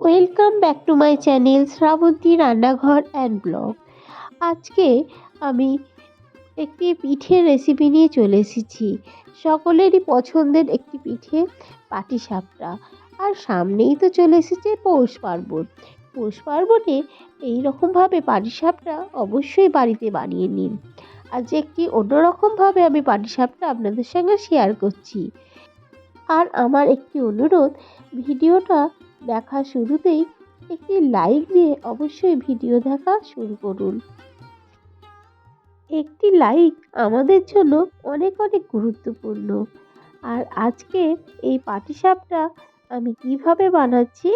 Welcome back to my channel Shrabanti রান্নাঘর and blog আজকে আমি একটি পিঠের রেসিপি নিয়ে চলে এসেছি। সকলেরই পছন্দের একটি পিঠে, পাটিসাপটা। আর সামনেই তো চলে এসেছে পৌষ পার্বণ। পৌষ পার্বণে এইরকমভাবে পাটিসাপটা অবশ্যই বাড়িতে বানিয়ে নিন। আজ একটি অন্যরকমভাবে আমি পাটিসাপটা আপনাদের সঙ্গে শেয়ার করছি। আর আমার একটি অনুরোধ, ভিডিওটা দেখা শুরুতেই একটি লাইক দিয়ে অবশ্যই ভিডিও দেখা শুরু করুন। একটি লাইক আমাদের জন্য অনেক অনেক গুরুত্বপূর্ণ। আর আজকে এই পাটিসাপটা আমি কীভাবে বানাচ্ছি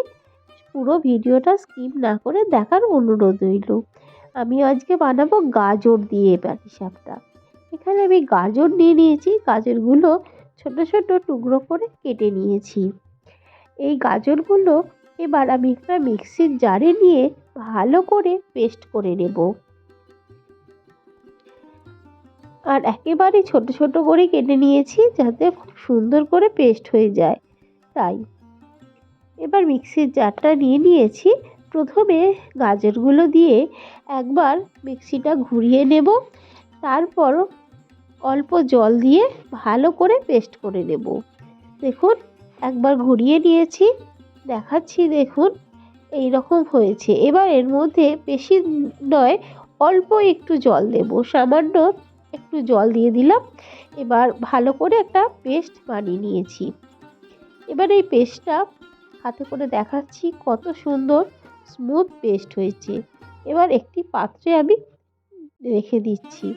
পুরো ভিডিওটা স্কিপ না করে দেখার অনুরোধ রইল। আমি আজকে বানাবো গাজর দিয়ে পাটিসাপটা। এখানে আমি গাজর নিয়ে নিয়েছি। গাজরগুলো ছোট ছোট টুকরো করে কেটে নিয়েছি। এই গাজরগুলো এবার আমি একটা মিক্সির জারে নিয়ে ভালো করে পেস্ট করে নেব। আর একেবারে ছোট ছোট করে কেটে নিয়েছি যাতে খুব সুন্দর করে পেস্ট হয়ে যায়। তাই এবার মিক্সির জারটা নিয়ে নিয়েছি। প্রথমে গাজরগুলো দিয়ে একবার মিক্সিটা ঘুরিয়ে নেব। তারপর অল্প জল দিয়ে ভালো করে পেস্ট করে নেব। দেখুন একবার ঘুরিয়ে নিয়েছি। দেখাচ্ছি, দেখুন। এই রকম হয়েছে। এবার এর মধ্যে বেশি নয়, অল্প একটু জল দেব। সামান্য একটু জল দিয়ে দিলাম। এবার ভালো করে একটা পেস্ট বানিয়ে নিয়েছি। এবার এই পেস্টটা হাতে করে দেখাচ্ছি কত সুন্দর স্মুথ পেস্ট হয়েছে। এবার একটি পাত্রে আমি রেখে দিচ্ছি।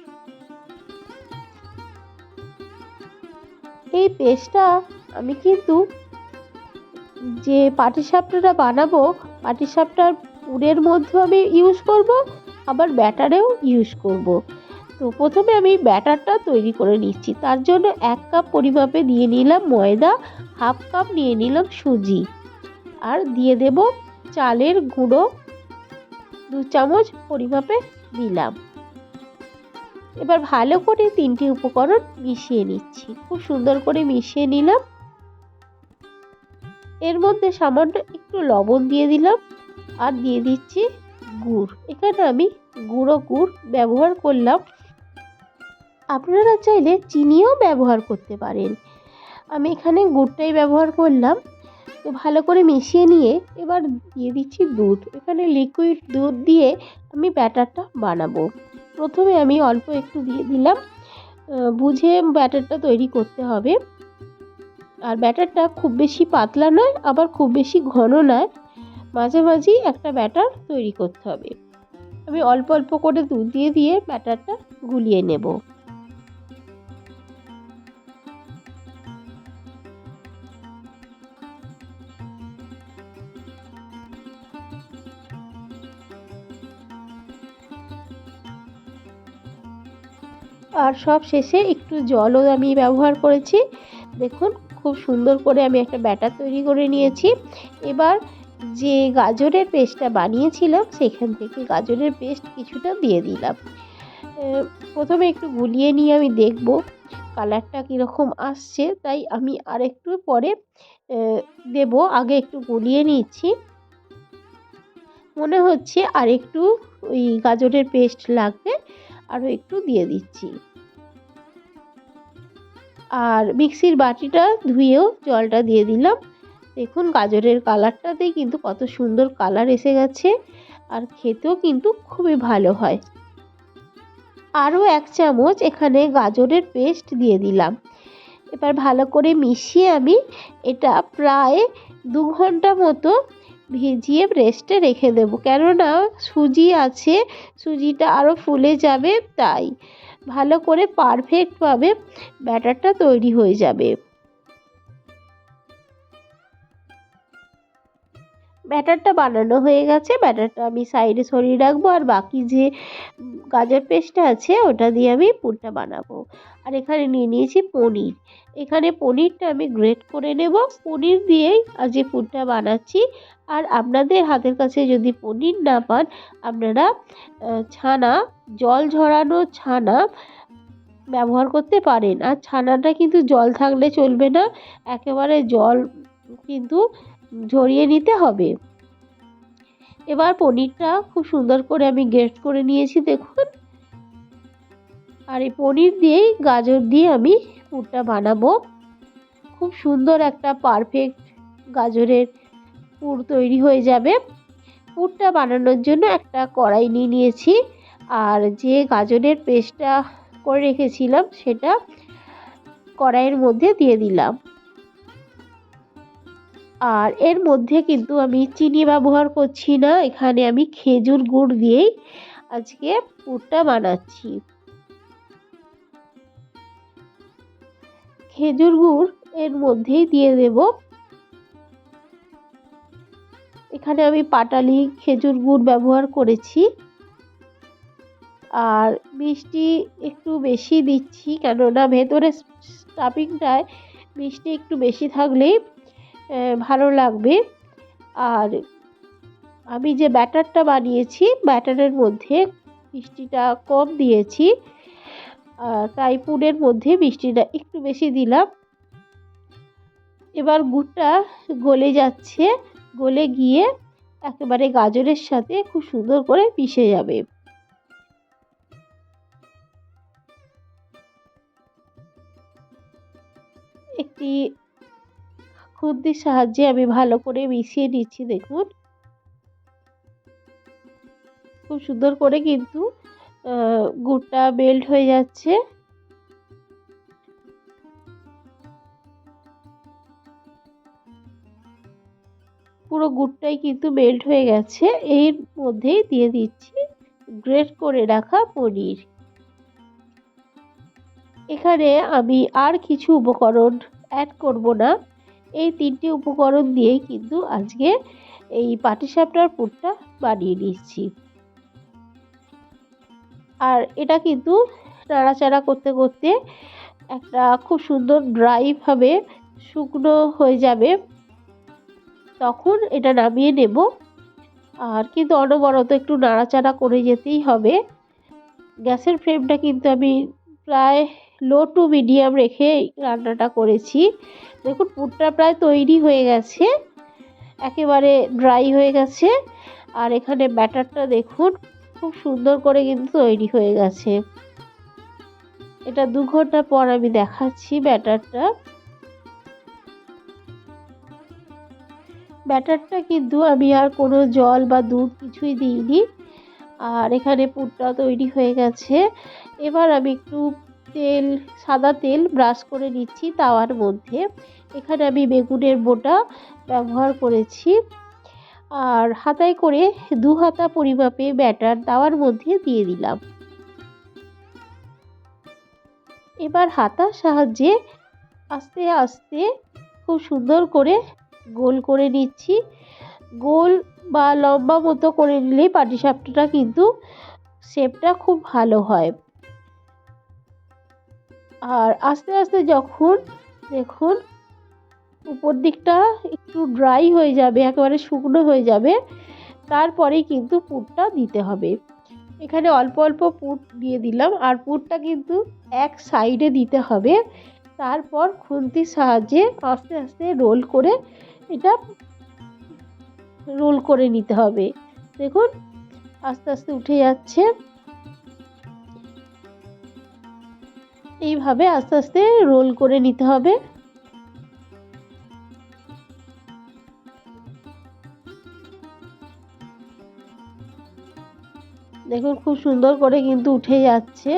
এই পেস্টটা আমি কিন্তু যে পাটিসাপটাটা বানাবো, পাটিসাপটার পুরের মধ্যেও আমি ইউজ করব, আবার ব্যাটারেও ইউজ করব। তো প্রথমে আমি ব্যাটারটা তৈরি করে নিচ্ছি। তার জন্য এক কাপ পরিমাপে দিয়ে নিলাম ময়দা, হাফ কাপ নিয়ে নিলাম সুজি, আর দিয়ে দেব চালের গুঁড়ো। দু চামচ পরিমাপে দিলাম এবার ভালো করে তিনটি উপকরণ মিশিয়ে নিচ্ছি। খুব সুন্দর করে মিশিয়ে নিলাম। এর মধ্যে সামান্য একটু লবণ দিয়ে দিলাম আর দিয়ে দিচ্ছি গুড়। এখানে আমি গুঁড়ো গুড় ব্যবহার করলাম। আপনারা চাইলে চিনিও ব্যবহার করতে পারেন। আমি এখানে গুড়টাই ব্যবহার করলাম। তো ভালো করে মিশিয়ে নিয়ে এবার দিয়ে দিচ্ছি দুধ। এখানে লিকুইড দুধ দিয়ে আমি ব্যাটারটা বানাবো। প্রথমে আমি অল্প একটু দিয়ে দিলাম। বুঝে ব্যাটারটা তৈরি করতে হবে। আর ব্যাটারটা খুব বেশি পাতলা নয়, আবার খুব বেশি ঘন নয়। মাঝামাঝি একটা ব্যাটার তৈরি করতে হবে। আমি অল্প অল্প করে দুধ দিয়ে দিয়ে ব্যাটারটা গুলিয়ে নেব। আর সব শেষে একটু জলও আমি ব্যবহার করেছি। দেখুন খুব সুন্দর করে আমি একটা ব্যাটার তৈরি করে নিয়েছি। এবার যে গাজরের পেস্টটা বানিয়েছিলাম, সেখান থেকে গাজরের পেস্ট কিছুটা দিয়ে দিলাম। প্রথমে একটু গুলিয়ে নিয়ে আমি দেখব কালারটা কীরকম আসছে। তাই আমি আর একটু পরে দেব, আগে একটু গুলিয়ে নিচ্ছি। মনে হচ্ছে আর একটু ওই গাজরের পেস্ট লাগবে, আরও একটু দিয়ে দিচ্ছি। আর মিক্সির বাটিটা ধুয়েও জলটা দিয়ে দিলাম। দেখুন গাজরের কালারটাতেই কিন্তু কত সুন্দর কালার এসে গেছে আর খেতেও কিন্তু খুবই ভালো হয়। আরও এক চামচ এখানে গাজরের পেস্ট দিয়ে দিলাম। এবার ভালো করে মিশিয়ে আমি এটা প্রায় দু ঘণ্টা মতো ভিজিয়ে রেস্টে রেখে দেবো। কেননা সুজি আছে, সুজিটা আরও ফুলে যাবে, তাই ভালো করে পারফেক্টভাবে ব্যাটারটা তৈরি হয়ে যাবে। ব্যাটারটা বানানো হয়ে গেছে। ব্যাটারটা আমি সাইডে সরিয়ে রাখব আর বাকি যে গাজর পেস্টটা আছে, ওটা দিয়ে আমি পুরটা বানাবো। আর এখানে নিয়ে নিয়েছি পনির। এখানে পনিরটা আমি গ্রেট করে নেব। পনির দিয়েই যে পুরটা বানাচ্ছি। আর আপনাদের হাতের কাছে যদি পনির না পান, আপনারা ছানা, জল ঝরানো ছানা ব্যবহার করতে পারেন। আর ছানাটা কিন্তু জল থাকলে চলবে না। একেবারে জল কিন্তু ঝরিয়ে নিতে হবে। এবার পনিরটা খুব সুন্দর করে আমি গ্রেট করে নিয়েছি, দেখুন। আর এই পনির দিয়েই গাজর দিয়ে আমি পুরটা বানাবো। খুব সুন্দর একটা পারফেক্ট গাজরের পুর তৈরি হয়ে যাবে। পুরটা বানানোর জন্য একটা কড়াই নিয়ে নিয়েছি। আর যে গাজরের পেস্টটা করে রেখেছিলাম, সেটা কড়াইয়ের মধ্যে দিয়ে দিলাম। আর এর মধ্যে কিন্তু আমি চিনি ব্যবহার করছি না, এখানে আমি খেজুর গুড় দিয়েই আজকে পুরটা বানাচ্ছি। খেজুর গুড় এর মধ্যেই দিয়ে দেব। এখানে আমি পাটালি খেজুর গুড় ব্যবহার করেছি। আর মিষ্টি একটু বেশি দিচ্ছি, কেননা ভেতরে স্টাফিংটায় মিষ্টি একটু বেশি থাকলেই ভালো লাগবে। আর আমি যে ব্যাটারটা বানিয়েছি, ব্যাটারের মধ্যে মিষ্টিটা কম দিয়েছি তাই পুরের মধ্যে মিষ্টিটা একটু বেশি দিলাম। এবার গুড়টা গলে যাচ্ছে, গলে গিয়ে একেবারে গাজরের সাথে খুব সুন্দর করে মিশে যাবে। একটি খুন্তির সাহায্যে আমি ভালো করে মিশিয়ে নিচ্ছি, দেখুন। খুব সুন্দর করে কিন্তু গুড়টা মেল্ট হয়ে যাচ্ছে। পুরো গুড়টাই কিন্তু মেল্ট হয়ে গেছে। এর মধ্যেই দিয়ে দিচ্ছি গ্রেট করে রাখা পনির। এখানে আমি আর কিছু উপকরণ অ্যাড করব না। এই তিনটি উপকরণ দিয়েই কিন্তু আজকে এই পাটিসাপটার পুরটা বানিয়ে নিচ্ছি আর এটা কিন্তু নাড়াচাড়া করতে করতে একটা খুব সুন্দর ড্রাইভাবে শুকনো হয়ে যাবে। তখন এটা নামিয়ে নেব। আর কিন্তু অনবরত একটু নাড়াচাড়া করে যেতেই হবে। গ্যাসের ফ্লেমটা কিন্তু আমি প্রায় লো টু মিডিয়াম রেখে রান্নাটা করেছি। দেখুন, পুরটা প্রায় তৈরি হয়ে গেছে, একেবারে ড্রাই হয়ে গেছে, আর এখানে ব্যাটারটা দেখুন, খুব সুন্দর করে কিন্তু তৈরি হয়ে গেছে। এটা দু ঘণ্টা পর আমি দেখাচ্ছি ব্যাটারটা। ব্যাটারটা কিন্তু আমি আর কোনো জল বা দুধ কিছুই দিইনি, আর এখানে পুরটা তৈরি হয়ে গেছে। এবার আমি একটু তেল, সাদা তেল ব্রাশ করে নিচ্ছি তাওয়ার মধ্যে। এখানে আমি বেগুনের বোটা ব্যবহার করেছি। আর হাতায় করে দু হাতা পরিমাপে ব্যাটার তাওয়ার মধ্যে দিয়ে দিলাম। এবার হাতার সাহায্যে আস্তে আস্তে খুব সুন্দর করে গোল করে নিচ্ছি। গোল বা লম্বা মতো করে নিলেই পাটিসাপটাটা কিন্তু শেপটা খুব ভালো হয়। আর আস্তে আস্তে যখন দেখুন উপর দিকটা একটু ড্রাই হয়ে যাবে, একেবারে শুকনো হয়ে যাবে তারপরেই কিন্তু পুরটা দিতে হবে। এখানে অল্প অল্প পুট দিয়ে দিলাম, আর পুরটা কিন্তু এক সাইডে দিতে হবে। তারপর খুন্তির সাহায্যে আস্তে আস্তে রোল করে এটা রোল করে নিতে হবে। দেখুন, আস্তে আস্তে উঠে যাচ্ছে। এইভাবে আস্তে আস্তে রোল করে নিতে হবে। দেখুন, খুব সুন্দর করে কিন্তু উঠে যাচ্ছে।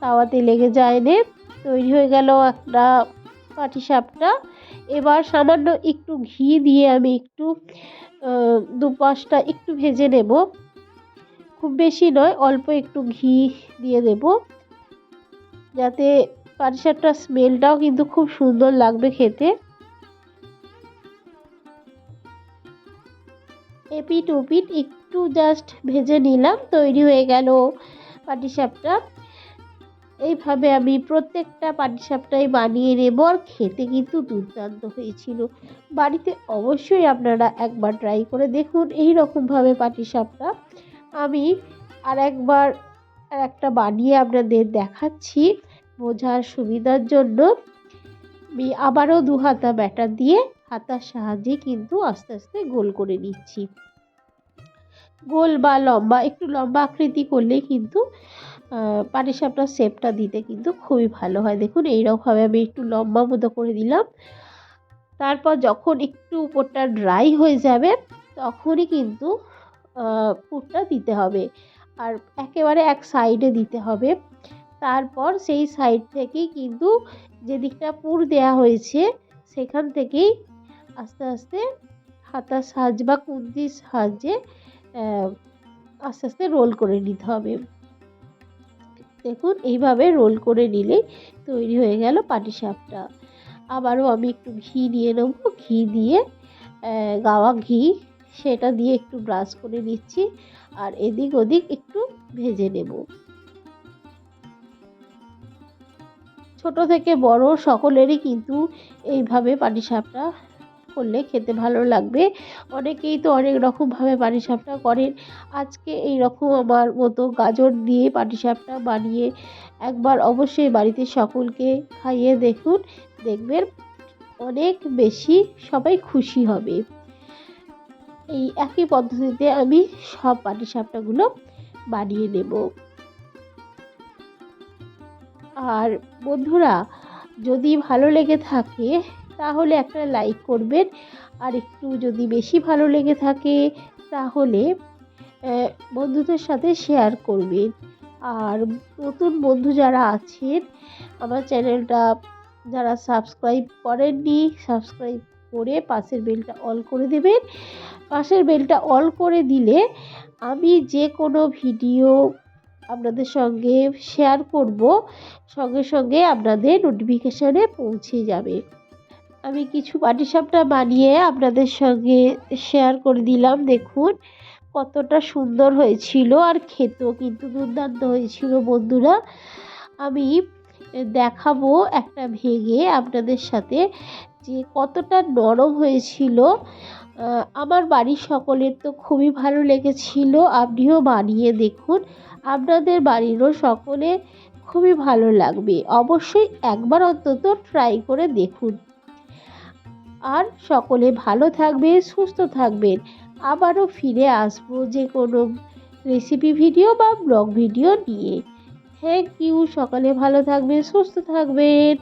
তাওয়াতে লেগে যায়নি। তৈরি হয়ে গেল একটা পাটি সাপটা। এবার সামান্য একটু ঘি দিয়ে আমি একটু দুপাশটা একটু ভেজে নেব। খুব বেশি নয়, অল্প একটু ঘি দিয়ে দেব। যাতে পাটিসাপটার স্মেলটাও কিন্তু খুব সুন্দর লাগবে খেতে। এপিট ওপিট একটু জাস্ট ভেজে নিলাম, তৈরি হয়ে গেল পাটিসাপটা। এইভাবে আমি প্রত্যেকটা পাটিসাপটাই বানিয়ে নেব আর খেতে কিন্তু দুর্দান্ত হয়েছিল। বাড়িতে অবশ্যই আপনারা একবার ট্রাই করে দেখুন এই রকমভাবে পাটিসাপটা। আমি আর একবার আর একটা বানিয়ে আপনাদের দেখাচ্ছি বোঝার সুবিধার জন্য। আমি আবারও দু হাতা ব্যাটার দিয়ে হাতার সাহায্যে কিন্তু আস্তে আস্তে গোল করে নিচ্ছি। গোল বা লম্বা, একটু লম্বা আকৃতি করলে কিন্তু পাটিসাপটার শেপটা দিতে কিন্তু খুবই ভালো হয়। দেখুন, এইরকমভাবে আমি একটু লম্বা মতো করে দিলাম। তারপর যখন একটু উপরটা ড্রাই হয়ে যাবে, তখনই কিন্তু পুরটা দিতে হবে। আর একেবারে এক সাইডে দিতে হবে। তারপর সেই সাইড থেকেই কিন্তু যে দিকটা পুর দেওয়া হয়েছে, সেখান থেকেই আস্তে আস্তে হাতার সাহায্যে বা কুন্তির সাহায্যে আস্তে আস্তে রোল করে নিতে হবে। দেখুন, এইভাবে রোল করে নিলেই তৈরি হয়ে গেল পাটিসাপটা আবারও আমি একটু ঘি নিয়ে নেব। ঘি দিয়ে গাওয়া ঘি, সেটা দিয়ে একটু ব্রাশ করে নিচ্ছি। আর এদিক ওদিক একটু ভেজে নেব। ছোট থেকে বড় সকলেরই কিন্তু এইভাবে পাটিসাপটা করলে খেতে ভালো লাগবে। অনেকেই তো অনেক রকমভাবে পাটিসাপটা করেন। আজকে এই রকম আমার মতো গাজর দিয়ে পাটিসাপটা বানিয়ে একবার অবশ্যই বাড়িতে সকলকে খাইয়ে দেখুন। দেখবেন অনেক বেশি সবাই খুশি হবে। এই একই পদ্ধতিতে আমি সব পাটিসাপটাগুলো বানিয়ে নেব। আর বন্ধুরা, যদি ভালো লেগে থাকে, তাহলে একটা লাইক করবেন। আর একটু যদি বেশি ভালো লেগে থাকে, তাহলে বন্ধুদের সাথে শেয়ার করবেন। আর নতুন বন্ধু যারা আছেন, আমার চ্যানেলটা যারা সাবস্ক্রাইব করেননি, সাবস্ক্রাইব করে পাশের বেলটা অল করে দেবেন। পাশের বেলটা অল করে দিলে আমি যে কোনো ভিডিও আপনাদের সঙ্গে শেয়ার করব, সঙ্গে সঙ্গে আপনাদের নোটিফিকেশানে পৌঁছে যাবে। আমি কিছু পাটিসাপটা বানিয়ে আপনাদের সঙ্গে শেয়ার করে দিলাম। দেখুন কতটা সুন্দর হয়েছিল আর খেতেও কিন্তু দুর্দান্ত হয়েছিল বন্ধুরা। আমি দেখাবো একটা ভেঙে আপনাদের সাথে যে কতটা নরম হয়েছিল আমার বাড়ির সকলের তো খুবই ভালো লেগেছিল। আপনিও বানিয়ে দেখুন, আপনাদের বাড়িরও সকলে খুবই ভালো লাগবে। অবশ্যই একবার অন্তত ট্রাই করে দেখুন। আর সকলে ভালো থাকবে সুস্থ থাকবেন। আবারও ফিরে আসব যে কোনো রেসিপি ভিডিও বা ব্লগ ভিডিও নিয়ে। থ্যাংক ইউ সকালে ভালো থাকবেন, সুস্থ থাকবেন।